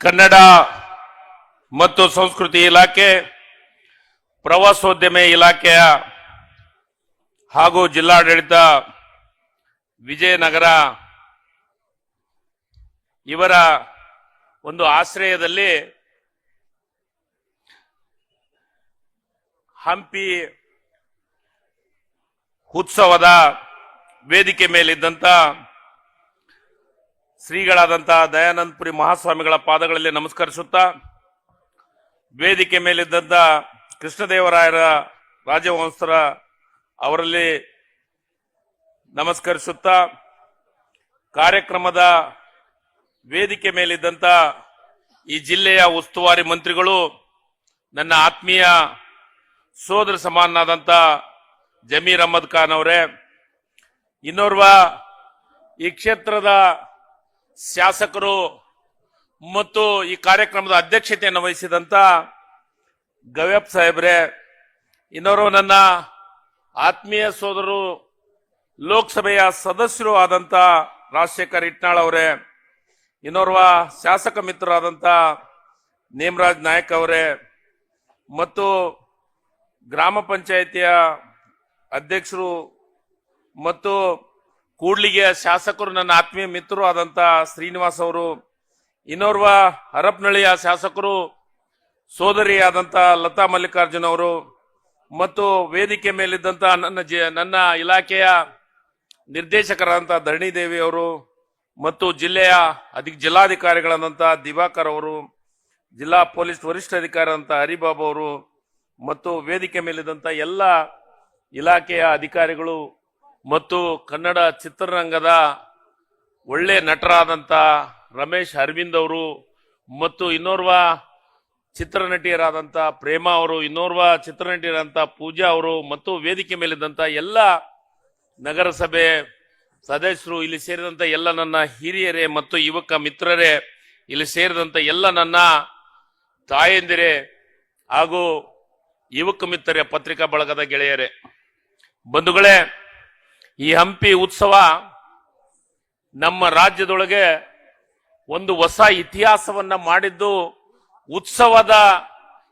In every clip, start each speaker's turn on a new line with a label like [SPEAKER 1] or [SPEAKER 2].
[SPEAKER 1] ಕನ್ನಡ ಮತ್ತು ಸಂಸ್ಕೃತಿ ಇಲಾಖೆ, ಪ್ರವಾಸೋದ್ಯಮ ಇಲಾಖೆಯ ಹಾಗೂ ಜಿಲ್ಲಾಡಳಿತ ವಿಜಯನಗರ ಇವರ ಒಂದು ಆಶ್ರಯದಲ್ಲಿ ಹಂಪಿ ಉತ್ಸವದ ವೇದಿಕೆ ಮೇಲಿದ್ದಂತ ಶ್ರೀಗಳಾದಂಥ ದಯಾನಂದಪುರಿ ಮಹಾಸ್ವಾಮಿಗಳ ಪಾದಗಳಲ್ಲಿ ನಮಸ್ಕರಿಸುತ್ತಾ, ವೇದಿಕೆ ಮೇಲಿದ್ದಂಥ ಕೃಷ್ಣದೇವರಾಯರ ರಾಜವಂಶರ ಅವರಲ್ಲಿ ನಮಸ್ಕರಿಸುತ್ತಾ, ಕಾರ್ಯಕ್ರಮದ ವೇದಿಕೆ ಮೇಲಿದ್ದಂಥ ಈ ಜಿಲ್ಲೆಯ ಉಸ್ತುವಾರಿ ಮಂತ್ರಿಗಳು, ನನ್ನ ಆತ್ಮೀಯ ಸೋದರ ಸಮಾನನಾದಂಥ ಜಮೀರ್ ಅಹಮದ್ ಖಾನ್ ಅವರೇ, ಇನ್ನೋರ್ವ ಈ ಕ್ಷೇತ್ರದ ಶಾಸಕರು ಮತ್ತು ಈ ಕಾರ್ಯಕ್ರಮದ ಅಧ್ಯಕ್ಷತೆಯನ್ನು ವಹಿಸಿದಂತ ಗವ್ಯಪ್ ಸಾಹೇಬ್ರೆ ಇನ್ನೋರು ನನ್ನ ಆತ್ಮೀಯ ಸೋದರರು, ಲೋಕಸಭೆಯ ಸದಸ್ಯರು ಆದಂತ ರಾಜಶೇಖರ್ ಇಟ್ನಾಳ್ ಅವರೇ, ಇನ್ನೋರ್ವ ಶಾಸಕ ಮಿತ್ರರಾದಂತ ನೇಮರಾಜ್ ನಾಯಕ್ ಅವರೇ, ಮತ್ತು ಗ್ರಾಮ ಪಂಚಾಯಿತಿಯ ಅಧ್ಯಕ್ಷರು ಮತ್ತು ಕೂಡ್ಲಿಗೆಯ ಶಾಸಕರು ನನ್ನ ಆತ್ಮೀಯ ಮಿತ್ರರು ಆದಂತ ಶ್ರೀನಿವಾಸ್ ಅವರು, ಇನ್ನೋರ್ವ ಹರಪ್ನಳ್ಳಿಯ ಶಾಸಕರು, ಸೋದರಿ ಆದಂತ ಲತಾ ಮಲ್ಲಿಕಾರ್ಜುನ್ ಅವರು, ಮತ್ತು ವೇದಿಕೆ ಮೇಲಿದ್ದಂತ ನನ್ನ ನನ್ನ ಇಲಾಖೆಯ ನಿರ್ದೇಶಕರಾದಂಥ ಧರಣಿದೇವಿ ಅವರು, ಮತ್ತು ಜಿಲ್ಲೆಯ ಅಧಿಕ ಜಿಲ್ಲಾಧಿಕಾರಿಗಳಾದಂಥ ದಿವಾಕರ್ ಅವರು, ಜಿಲ್ಲಾ ಪೊಲೀಸ್ ವರಿಷ್ಠಾಧಿಕಾರಿಯಾದಂಥ ಹರಿಬಾಬು ಅವರು, ಮತ್ತು ವೇದಿಕೆ ಮೇಲಿದ್ದಂಥ ಎಲ್ಲ ಇಲಾಖೆಯ ಅಧಿಕಾರಿಗಳು ಮತ್ತು ಕನ್ನಡ ಚಿತ್ರರಂಗದ ಒಳ್ಳೆ ನಟರಾದಂಥ ರಮೇಶ್ ಅರವಿಂದ್ ಅವರು ಮತ್ತು ಇನ್ನೋರ್ವ ಚಿತ್ರನಟಿಯರಾದಂಥ ಪ್ರೇಮ ಅವರು, ಇನ್ನೋರ್ವ ಚಿತ್ರನಟಿಯರಾದಂಥ ಪೂಜಾ ಅವರು ಮತ್ತು ವೇದಿಕೆ ಮೇಲಿದ್ದಂಥ ಎಲ್ಲ ನಗರಸಭೆ ಸದಸ್ಯರು ಇಲ್ಲಿ ಸೇರಿದಂಥ ಎಲ್ಲ ನನ್ನ ಹಿರಿಯರೇ ಮತ್ತು ಯುವಕ ಮಿತ್ರರೇ, ಇಲ್ಲಿ ಸೇರಿದಂಥ ಎಲ್ಲ ನನ್ನ ತಾಯಂದಿರೇ ಹಾಗೂ ಯುವಕ ಮಿತ್ರರೇ, ಪತ್ರಿಕಾ ಬಳಗದ ಗೆಳೆಯರೇ. ಬಂಧುಗಳೇ ಈ ಹಂಪಿ ಉತ್ಸವ ನಮ್ಮ ರಾಜ್ಯದೊಳಗೆ ಒಂದು ಹೊಸ ಇತಿಹಾಸವನ್ನ ಮಾಡಿದ್ದು ಉತ್ಸವದ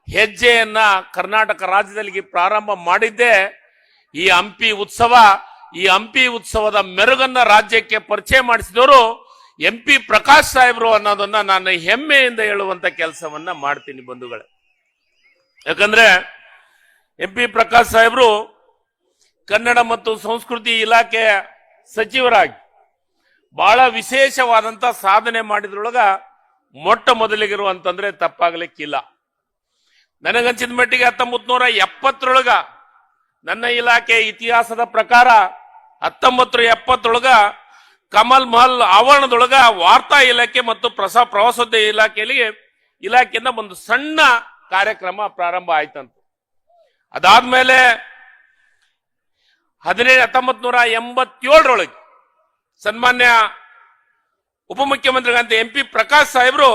[SPEAKER 1] ಹೆಜ್ಜೆಯನ್ನ ಕರ್ನಾಟಕ ರಾಜ್ಯದಲ್ಲಿ ಪ್ರಾರಂಭ ಮಾಡಿದ್ದೇ ಈ ಹಂಪಿ ಉತ್ಸವ. ಈ ಹಂಪಿ ಉತ್ಸವದ ಮೆರುಗನ್ನ ರಾಜ್ಯಕ್ಕೆ ಪರಿಚಯ ಮಾಡಿಸಿದವರು ಎಂ ಪಿ ಪ್ರಕಾಶ್ ಸಾಹೇಬ್ರು ಅನ್ನೋದನ್ನ ನಾನು ಹೆಮ್ಮೆಯಿಂದ ಹೇಳುವಂತ ಕೆಲಸವನ್ನ ಮಾಡ್ತೀನಿ ಬಂಧುಗಳೇ. ಯಾಕಂದ್ರೆ ಎಂ ಪಿ ಪ್ರಕಾಶ್ ಸಾಹೇಬ್ರು ಕನ್ನಡ ಮತ್ತು ಸಂಸ್ಕೃತಿ ಇಲಾಖೆ ಸಚಿವರಾಗಿ ಬಹಳ ವಿಶೇಷವಾದಂತ ಸಾಧನೆ ಮಾಡಿದ್ರೊಳಗ ಮೊಟ್ಟ ಮೊದಲಿಗಿರುವಂತಂದ್ರೆ ತಪ್ಪಾಗಲಿಕ್ಕಿಲ್ಲ. ನನಗನ್ಸಿದ ಮಟ್ಟಿಗೆ ಹತ್ತೊಂಬತ್ ನೂರ ಎಪ್ಪತ್ತರೊಳಗ ನನ್ನ ಇಲಾಖೆ ಇತಿಹಾಸದ ಪ್ರಕಾರ ಹತ್ತೊಂಬತ್ತು ಎಪ್ಪತ್ತೊಳಗ ಕಮಲ್ ಮಹಲ್ ಆವರಣದೊಳಗ ವಾರ್ತಾ ಇಲಾಖೆ ಮತ್ತು ಪ್ರಸ ಪ್ರವಾಸೋದ್ಯ ಇಲಾಖೆಯಲ್ಲಿ ಇಲಾಖೆಯಿಂದ ಒಂದು ಸಣ್ಣ ಕಾರ್ಯಕ್ರಮ ಪ್ರಾರಂಭ ಆಯ್ತಂತ. ಅದಾದ್ಮೇಲೆ ಹದಿನೇಳು ಹತ್ತೊಂಬತ್ತು ನೂರ ಎಂಬತ್ತೇಳರೊಳಗೆ ಸನ್ಮಾನ್ಯ ಉಪಮುಖ್ಯಮಂತ್ರಿಗಳಂತ ಎಂ ಪಿ ಪ್ರಕಾಶ್ ಸಾಹೇಬರು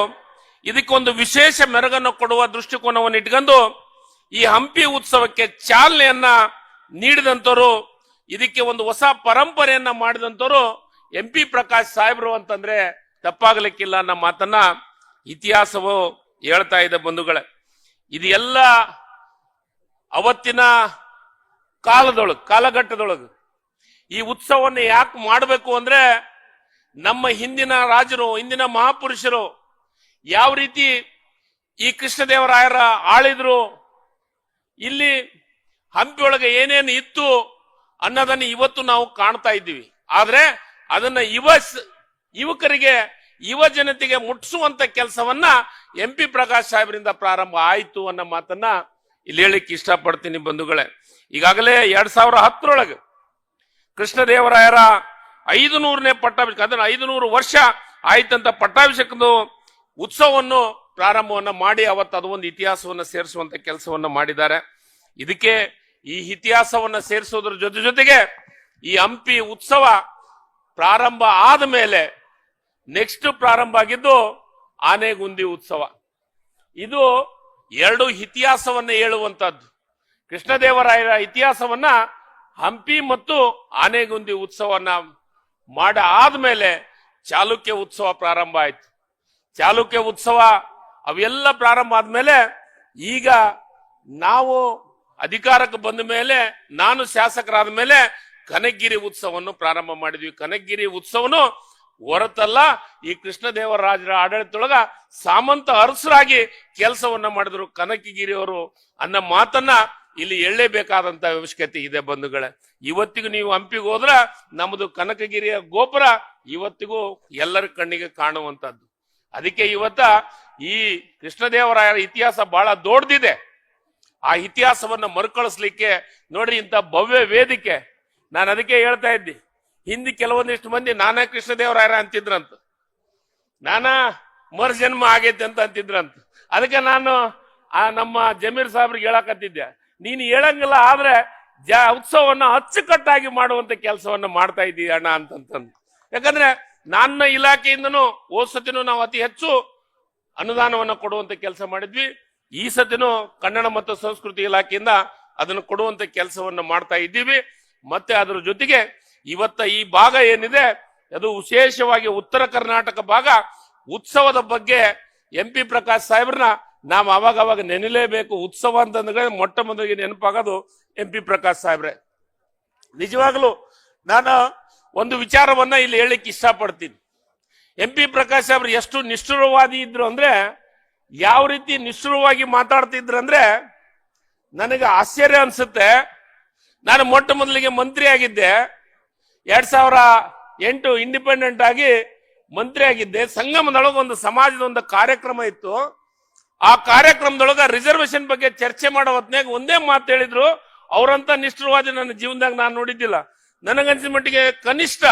[SPEAKER 1] ಇದಕ್ಕೊಂದು ವಿಶೇಷ ಮೆರಗನ್ನು ಕೊಡುವ ದೃಷ್ಟಿಕೋನವನ್ನು ಇಟ್ಕೊಂಡು ಈ ಹಂಪಿ ಉತ್ಸವಕ್ಕೆ ಚಾಲನೆಯನ್ನ ನೀಡಿದಂತವರು, ಇದಕ್ಕೆ ಒಂದು ಹೊಸ ಪರಂಪರೆಯನ್ನ ಮಾಡಿದಂತವರು ಎಂ ಪಿ ಪ್ರಕಾಶ್ ಸಾಹೇಬರು ಅಂತಂದ್ರೆ ತಪ್ಪಾಗಲಿಕ್ಕಿಲ್ಲ ಅನ್ನೋ ಮಾತನ್ನ ಇತಿಹಾಸವು ಹೇಳ್ತಾ ಇದೆ ಬಂಧುಗಳೇ. ಇದೆಲ್ಲ ಅವತ್ತಿನ ಕಾಲದೊಳಗೆ, ಕಾಲಘಟ್ಟದೊಳಗೆ. ಈ ಉತ್ಸವವನ್ನು ಯಾಕೆ ಮಾಡಬೇಕು ಅಂದ್ರೆ ನಮ್ಮ ಹಿಂದಿನ ರಾಜರು, ಹಿಂದಿನ ಮಹಾಪುರುಷರು ಯಾವ ರೀತಿ ಈ ಕೃಷ್ಣದೇವರಾಯರ ಆಳಿದ್ರು, ಇಲ್ಲಿ ಹಂಪಿಯೊಳಗೆ ಏನೇನು ಇತ್ತು ಅನ್ನೋದನ್ನ ಇವತ್ತು ನಾವು ಕಾಣ್ತಾ ಇದ್ದೀವಿ. ಆದ್ರೆ ಅದನ್ನ ಯುವ ಯುವಕರಿಗೆ, ಯುವ ಜನತೆಗೆ ಮುಟ್ಟಿಸುವಂತ ಕೆಲಸವನ್ನ ಎಂ ಪಿ ಪ್ರಕಾಶ್ ಸಾಹೇಬರಿಂದ ಪ್ರಾರಂಭ ಆಯಿತು ಅನ್ನೋ ಮಾತನ್ನ ಇಲ್ಲಿ ಹೇಳಿಕ್ ಇಷ್ಟಪಡ್ತೀನಿ ಬಂಧುಗಳೇ. ಈಗಾಗಲೇ ಎರಡ್ ಸಾವಿರ ಹತ್ತರೊಳಗೆ ಕೃಷ್ಣದೇವರಾಯರ ಐದು ನೂರನೇ ಪಟ್ಟಾಭಿಷೇಕ, ಅಂದ್ರೆ ಐದು ನೂರು ವರ್ಷ ಆಯ್ತಂತ ಪಟ್ಟಾಭಿಷೇಕದ ಉತ್ಸವವನ್ನು, ಪ್ರಾರಂಭವನ್ನ ಮಾಡಿ ಅವತ್ತು ಅದು ಒಂದು ಇತಿಹಾಸವನ್ನ ಸೇರಿಸುವಂತ ಕೆಲಸವನ್ನ ಮಾಡಿದ್ದಾರೆ. ಇದಕ್ಕೆ ಈ ಇತಿಹಾಸವನ್ನ ಸೇರಿಸೋದ್ರ ಜೊತೆ ಜೊತೆಗೆ ಈ ಹಂಪಿ ಉತ್ಸವ ಪ್ರಾರಂಭ ಆದ ಮೇಲೆ ನೆಕ್ಸ್ಟ್ ಪ್ರಾರಂಭ ಆಗಿದ್ದು ಆನೆಗುಂದಿ ಉತ್ಸವ. ಇದು ಎರಡು ಇತಿಹಾಸವನ್ನ ಹೇಳುವಂತದ್ದು ಕೃಷ್ಣದೇವರಾಯರ ಇತಿಹಾಸವನ್ನ ಹಂಪಿ ಮತ್ತು ಆನೆಗುಂದಿ ಉತ್ಸವನ್ನ ಮಾಡ ಆದ್ಮೇಲೆ ಚಾಲುಕ್ಯ ಉತ್ಸವ ಪ್ರಾರಂಭ ಆಯ್ತು. ಚಾಲುಕ್ಯ ಉತ್ಸವ ಅವೆಲ್ಲ ಪ್ರಾರಂಭ ಆದ್ಮೇಲೆ ಈಗ ನಾವು ಅಧಿಕಾರಕ್ಕೆ ಬಂದ ಮೇಲೆ ನಾನು ಶಾಸಕರಾದ ಮೇಲೆ ಕನಕಗಿರಿ ಉತ್ಸವವನ್ನು ಪ್ರಾರಂಭ ಮಾಡಿದ್ವಿ. ಕನಕಗಿರಿ ಉತ್ಸವನು ಹೊರತಲ್ಲ ಈ ಕೃಷ್ಣದೇವರಾಜರ ಆಡಳಿತದೊಳಗ ಸಾಮಂತ ಅರಸರಾಗಿ ಕೆಲಸವನ್ನ ಮಾಡಿದ್ರು ಕನಕಗಿರಿಯವರು ಅನ್ನೋ ಮಾತನ್ನ ಇಲ್ಲಿ ಎಳ್ಳೇಬೇಕಾದಂತ ಅವಶ್ಯಕತೆ ಇದೆ ಬಂಧುಗಳೇ. ಇವತ್ತಿಗೂ ನೀವು ಹಂಪಿಗೆ ಹೋದ್ರ ನಮ್ಮದು ಕನಕಗಿರಿಯ ಗೋಪುರ ಇವತ್ತಿಗೂ ಎಲ್ಲರ ಕಣ್ಣಿಗೆ ಕಾಣುವಂತದ್ದು. ಅದಕ್ಕೆ ಇವತ್ತ ಈ ಕೃಷ್ಣದೇವರಾಯರ ಇತಿಹಾಸ ಬಹಳ ದೊಡ್ಡದಿದೆ. ಆ ಇತಿಹಾಸವನ್ನ ಮರುಕಳಿಸ್ಲಿಕ್ಕೆ ನೋಡ್ರಿ ಇಂಥ ಭವ್ಯ ವೇದಿಕೆ. ನಾನು ಅದಕ್ಕೆ ಹೇಳ್ತಾ ಇದ್ದಿ. ಹಿಂದೆ ಕೆಲವೊಂದಿಷ್ಟು ಮಂದಿ, ನಾನಾ ಕೃಷ್ಣದೇವರಾಯರ ಅಂತಿದ್ರಂತ. ನಾನಾ ಮರುಜನ್ಮ ಆಗೈತೆ ಅಂತ ಅಂತಿದ್ರಂತ. ಅದಕ್ಕೆ ನಾನು ಆ ನಮ್ಮ ಜಮೀರ್ ಸಾಹೇಬ್ರಿಗೆ ಹೇಳಕತ್ತಿದ್ದೆ. ನೀನು ಹೇಳಂಗಿಲ್ಲ, ಆದ್ರೆ ಜ ಉತ್ಸವವನ್ನ ಅಚ್ಚುಕಟ್ಟಾಗಿ ಮಾಡುವಂತ ಕೆಲಸವನ್ನ ಮಾಡ್ತಾ ಇದ್ದೀಯ ಅಣ್ಣ ಅಂತಂತಂದು. ಯಾಕಂದ್ರೆ ನನ್ನ ಇಲಾಖೆಯಿಂದನೂ ಹೋದ್ ಸತಿನೂ ನಾವು ಅತಿ ಹೆಚ್ಚು ಅನುದಾನವನ್ನ ಕೊಡುವಂತ ಕೆಲಸ ಮಾಡಿದ್ವಿ. ಈ ಸತಿನೂ ಕನ್ನಡ ಮತ್ತು ಸಂಸ್ಕೃತಿ ಇಲಾಖೆಯಿಂದ ಅದನ್ನು ಕೊಡುವಂತ ಕೆಲಸವನ್ನ ಮಾಡ್ತಾ ಇದ್ದೀವಿ. ಮತ್ತೆ ಅದರ ಜೊತೆಗೆ ಇವತ್ತ ಈ ಭಾಗ ಏನಿದೆ, ಅದು ವಿಶೇಷವಾಗಿ ಉತ್ತರ ಕರ್ನಾಟಕ ಭಾಗ. ಉತ್ಸವದ ಬಗ್ಗೆ ಎಂ ಪಿ ಪ್ರಕಾಶ್ ಸಾಹೇಬ್ರನ್ನ ನಾವು ಅವಾಗ ಅವಾಗ ನೆನಲೇಬೇಕು. ಉತ್ಸವ ಅಂತಂದ್ರೆ ಮೊಟ್ಟ ಮೊದಲಿಗೆ ನೆನಪಾಗೋದು ಎಂ ಪಿ ಪ್ರಕಾಶ್ ಸಾಹೇಬ್ರೆ. ನಿಜವಾಗ್ಲೂ ನಾನು ಒಂದು ವಿಚಾರವನ್ನ ಇಲ್ಲಿ ಹೇಳಲಿಕ್ಕೆ ಇಷ್ಟಪಡ್ತೀನಿ. ಎಂ ಪಿ ಪ್ರಕಾಶ್ ಸಾಹೇಬ್ರು ಎಷ್ಟು ನಿಷ್ಠುರವಾದಿ ಇದ್ರು ಅಂದ್ರೆ, ಯಾವ ರೀತಿ ನಿಷ್ಠುರವಾಗಿ ಮಾತಾಡ್ತಿದ್ರು ಅಂದ್ರೆ, ನನಗೆ ಆಶ್ಚರ್ಯ ಅನ್ಸುತ್ತೆ. ನಾನು ಮೊಟ್ಟ ಮೊದಲಿಗೆ ಮಂತ್ರಿ ಆಗಿದ್ದೆ ಎರಡ್ ಸಾವಿರ ಎಂಟು ಇಂಡಿಪೆಂಡೆಂಟ್ ಆಗಿ ಮಂತ್ರಿ ಆಗಿದ್ದೆ ಸಂಗಮದೊಳಗೆ ಒಂದು ಸಮಾಜದ ಒಂದು ಕಾರ್ಯಕ್ರಮ ಇತ್ತು. ಆ ಕಾರ್ಯಕ್ರಮದೊಳಗ ರಿಸರ್ವೇಶನ್ ಬಗ್ಗೆ ಚರ್ಚೆ ಮಾಡೋ ಹೊತ್ನ್ಯಾಗ ಒಂದೇ ಮಾತು ಹೇಳಿದ್ರು. ಅವರಂತ ನಿಷ್ಠುರವಾದಿ ನನ್ನ ಜೀವನದಾಗ ನಾನು ನೋಡಿದ್ದಿಲ್ಲ. ನನಗನ್ಸಿದ ಮಟ್ಟಿಗೆ ಕನಿಷ್ಠ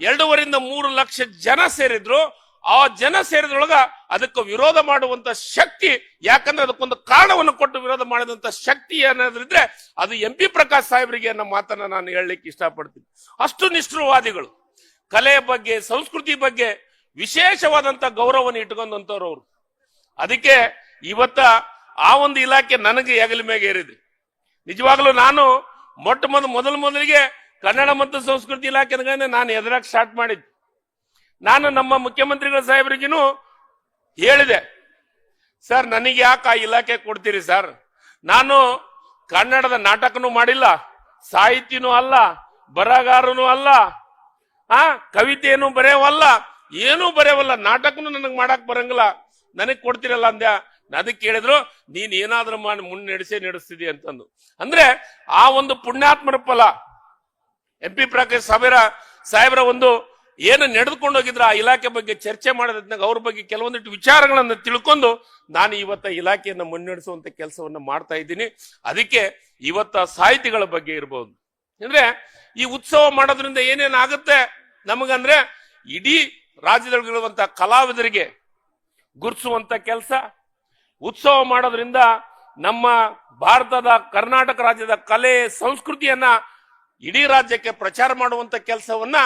[SPEAKER 1] ಎರಡೂವರಿಂದ ಮೂರು ಲಕ್ಷ ಜನ ಸೇರಿದ್ರು. ಆ ಜನ ಸೇರಿದ್ರೊಳಗ ಅದಕ್ಕೆ ವಿರೋಧ ಮಾಡುವಂತ ಶಕ್ತಿ, ಯಾಕಂದ್ರೆ ಅದಕ್ಕೊಂದು ಕಾರಣವನ್ನು ಕೊಟ್ಟು ವಿರೋಧ ಮಾಡಿದಂತ ಶಕ್ತಿ ಏನಾದ್ರಿದ್ರೆ ಅದು ಎಂ ಪಿ ಪ್ರಕಾಶ್ ಸಾಹೇಬರಿಗೆ ಅನ್ನೋ ಮಾತನ್ನ ನಾನು ಹೇಳಲಿಕ್ಕೆ ಇಷ್ಟಪಡ್ತೀನಿ. ಅಷ್ಟು ನಿಷ್ಠುರವಾದಿಗಳು. ಕಲೆ ಬಗ್ಗೆ, ಸಂಸ್ಕೃತಿ ಬಗ್ಗೆ ವಿಶೇಷವಾದಂತ ಗೌರವವನ್ನು ಇಟ್ಕೊಂಡಂತವ್ರು ಅವರು. ಅದಕ್ಕೆ ಇವತ್ತ ಆ ಒಂದು ಇಲಾಖೆ ನನಗೆ ಹೆಗಲ ಮೇಲೆ ಏರಿದೆ. ನಿಜವಾಗ್ಲೂ ನಾನು ಮೊಟ್ಟ ಮೊದಲು ಮೊದಲು ಮೊದಲಿಗೆ ಕನ್ನಡ ಮತ್ತು ಸಂಸ್ಕೃತಿ ಇಲಾಖೆ ನಾನು ಎದುರಾಗಿ ಸ್ಟಾರ್ಟ್ ಮಾಡಿದ್ದೆ. ನಾನು ನಮ್ಮ ಮುಖ್ಯಮಂತ್ರಿಗಳ ಸಾಹೇಬರಿಗೂ ಹೇಳಿದೆ. ಸರ್, ನನಗೆ ಯಾಕೆ ಆ ಇಲಾಖೆ ಕೊಡ್ತೀರಿ ಸರ್? ನಾನು ಕನ್ನಡದ ನಾಟಕನೂ ಮಾಡಿಲ್ಲ, ಸಾಹಿತ್ಯನೂ ಅಲ್ಲ, ಬರಹಗಾರನೂ ಅಲ್ಲ, ಆ, ಕವಿತೆಯನ್ನು ಬರೆಯವಲ್ಲ ಏನೂ ಬರೆಯವಲ್ಲ ನಾಟಕನು ನನಗೆ ಮಾಡಕ್ ಬರಂಗಿಲ್ಲ. ನನಗೆ ಕೊಡ್ತಿರಲ್ಲ ಅಂದ್ಯ? ಅದಕ್ಕೆ ಕೇಳಿದ್ರು, ನೀನ್ ಏನಾದ್ರೂ ಮಾಡಿ ಮುನ್ನಡೆಸೇ ನಡೆಸ್ತಿದಿ ಅಂತಂದು. ಅಂದ್ರೆ ಆ ಒಂದು ಪುಣ್ಯಾತ್ಮರ ಫಲ. ಎಂ ಪಿ ಪ್ರಕಾಶ್ ಸಾವಿರ ಸಾಹೇಬರ ಒಂದು ಏನು ನಡೆದುಕೊಂಡು ಹೋಗಿದ್ರೆ ಆ ಇಲಾಖೆ ಬಗ್ಗೆ ಚರ್ಚೆ ಮಾಡೋದ್ನಾಗ ಅವ್ರ ಬಗ್ಗೆ ಕೆಲವೊಂದಿಟ್ಟು ವಿಚಾರಗಳನ್ನು ತಿಳ್ಕೊಂಡು ನಾನು ಇವತ್ತ ಇಲಾಖೆಯನ್ನು ಮುನ್ನಡೆಸುವಂತ ಕೆಲಸವನ್ನ ಮಾಡ್ತಾ ಇದ್ದೀನಿ. ಅದಕ್ಕೆ ಇವತ್ತ ಸಾಹಿತಿಗಳ ಬಗ್ಗೆ ಇರಬಹುದು ಅಂದ್ರೆ ಈ ಉತ್ಸವ ಮಾಡೋದ್ರಿಂದ ಏನೇನಾಗುತ್ತೆ ನಮಗಂದ್ರೆ ಇಡೀ ರಾಜ್ಯದೊಳಗಿರುವಂತ ಕಲಾವಿದರಿಗೆ ಗುರುತಿಸುವಂತ ಕೆಲಸ. ಉತ್ಸವ ಮಾಡೋದ್ರಿಂದ ನಮ್ಮ ಭಾರತದ ಕರ್ನಾಟಕ ರಾಜ್ಯದ ಕಲೆ ಸಂಸ್ಕೃತಿಯನ್ನ ಇಡೀ ರಾಜ್ಯಕ್ಕೆ ಪ್ರಚಾರ ಮಾಡುವಂತ ಕೆಲಸವನ್ನ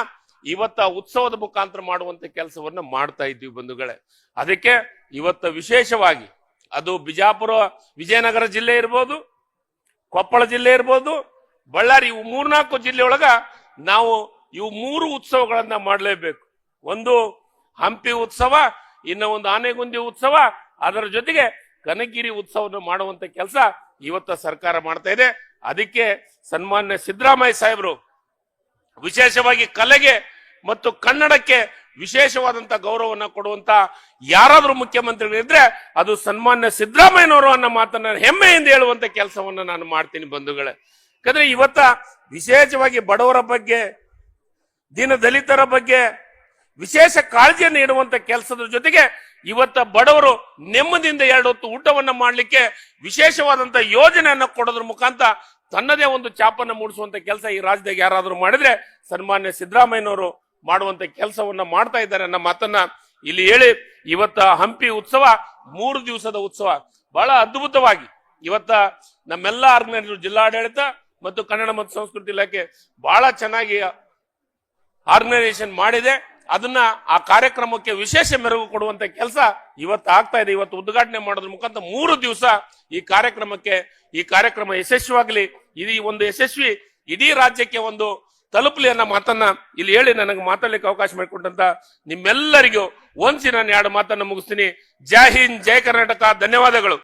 [SPEAKER 1] ಇವತ್ತ ಉತ್ಸವದ ಮುಖಾಂತರ ಮಾಡುವಂತ ಕೆಲಸವನ್ನ ಮಾಡ್ತಾ ಇದ್ದೀವಿ ಬಂಧುಗಳೇ. ಅದಕ್ಕೆ ಇವತ್ತ ವಿಶೇಷವಾಗಿ ಅದು ಬಿಜಾಪುರ, ವಿಜಯನಗರ ಜಿಲ್ಲೆ ಇರ್ಬೋದು, ಕೊಪ್ಪಳ ಜಿಲ್ಲೆ ಇರ್ಬೋದು, ಬಳ್ಳಾರಿ ಇವು ಮೂರ್ನಾಲ್ಕು ಜಿಲ್ಲೆಯೊಳಗ ನಾವು ಇವು ಮೂರು ಉತ್ಸವಗಳನ್ನ ಮಾಡಲೇಬೇಕು. ಒಂದು ಹಂಪಿ ಉತ್ಸವ, ಇನ್ನು ಒಂದು ಆನೆಗುಂದಿ ಉತ್ಸವ, ಅದರ ಜೊತೆಗೆ ಕನಗಿರಿ ಉತ್ಸವವನ್ನು ಮಾಡುವಂತ ಕೆಲಸ ಇವತ್ತ ಸರ್ಕಾರ ಮಾಡ್ತಾ ಇದೆ. ಅದಕ್ಕೆ ಸನ್ಮಾನ್ಯ ಸಿದ್ದರಾಮಯ್ಯ ಸಾಹೇಬರು ವಿಶೇಷವಾಗಿ ಕಲೆಗೆ ಮತ್ತು ಕನ್ನಡಕ್ಕೆ ವಿಶೇಷವಾದಂತ ಗೌರವವನ್ನು ಕೊಡುವಂತ ಯಾರಾದ್ರೂ ಮುಖ್ಯಮಂತ್ರಿಗಳಿದ್ರೆ ಅದು ಸನ್ಮಾನ್ಯ ಸಿದ್ದರಾಮಯ್ಯನವರು ಅನ್ನೋ ಮಾತನ್ನ ಹೆಮ್ಮೆಯಿಂದ ಹೇಳುವಂತ ಕೆಲಸವನ್ನ ನಾನು ಮಾಡ್ತೀನಿ ಬಂಧುಗಳೇ. ಯಾಕಂದ್ರೆ ಇವತ್ತ ವಿಶೇಷವಾಗಿ ಬಡವರ ಬಗ್ಗೆ, ದೀನ ದಲಿತರ ಬಗ್ಗೆ ವಿಶೇಷ ಕಾಳಜಿಯನ್ನು ಇಡುವಂತ ಕೆಲಸದ ಜೊತೆಗೆ ಇವತ್ತ ಬಡವರು ನೆಮ್ಮದಿಯಿಂದ ಎರಡು ಹೊತ್ತು ಊಟವನ್ನ ಮಾಡಲಿಕ್ಕೆ ವಿಶೇಷವಾದಂತ ಯೋಜನೆಯನ್ನು ಕೊಡೋದ್ರ ಮುಖಾಂತರ ತನ್ನದೇ ಒಂದು ಚಾಪನ್ನು ಮೂಡಿಸುವಂತ ಕೆಲಸ ಈ ರಾಜ್ಯದಾಗ ಯಾರಾದರೂ ಮಾಡಿದ್ರೆ ಸನ್ಮಾನ್ಯ ಸಿದ್ದರಾಮಯ್ಯನವರು ಮಾಡುವಂತ ಕೆಲಸವನ್ನ ಮಾಡ್ತಾ ಇದ್ದಾರೆ ಅನ್ನೋ ಮಾತನ್ನ ಇಲ್ಲಿ ಹೇಳಿ, ಇವತ್ತ ಹಂಪಿ ಉತ್ಸವ ಮೂರು ದಿವಸದ ಉತ್ಸವ. ಬಹಳ ಅದ್ಭುತವಾಗಿ ಇವತ್ತ ನಮ್ಮೆಲ್ಲ ಆರ್ಗನೈಸರ್ ಜಿಲ್ಲಾಡಳಿತ ಮತ್ತು ಕನ್ನಡ ಮತ್ತು ಸಂಸ್ಕೃತಿ ಇಲಾಖೆ ಬಹಳ ಚೆನ್ನಾಗಿ ಆರ್ಗನೈಸೇಷನ್ ಮಾಡಿದೆ. ಅದನ್ನ ಆ ಕಾರ್ಯಕ್ರಮಕ್ಕೆ ವಿಶೇಷ ಮೆರುಗು ಕೊಡುವಂತ ಕೆಲಸ ಇವತ್ತು ಆಗ್ತಾ ಇದೆ. ಇವತ್ತು ಉದ್ಘಾಟನೆ ಮಾಡೋದ್ರ ಮುಖಾಂತರ ಮೂರು ದಿವಸ ಈ ಕಾರ್ಯಕ್ರಮಕ್ಕೆ, ಈ ಕಾರ್ಯಕ್ರಮ ಯಶಸ್ವಿಯಾಗಲಿ. ಇದು ಒಂದು ಯಶಸ್ವಿ, ಇಡೀ ರಾಜ್ಯಕ್ಕೆ ಒಂದು ತಲುಪಲಿ ಅನ್ನೋ ಮಾತನ್ನ ಇಲ್ಲಿ ಹೇಳಿ ನನಗೆ ಮಾತಾಡ್ಲಿಕ್ಕೆ ಅವಕಾಶ ಮಾಡಿಕೊಟ್ಟಂತ ನಿಮ್ಮೆಲ್ಲರಿಗೂ ಒಂದ್ಸಿ ನಾನು ಎರಡು ಮಾತನ್ನ ಮುಗಿಸ್ತೀನಿ. ಜೈ ಹಿಂದ್, ಜೈ ಕರ್ನಾಟಕ. ಧನ್ಯವಾದಗಳು.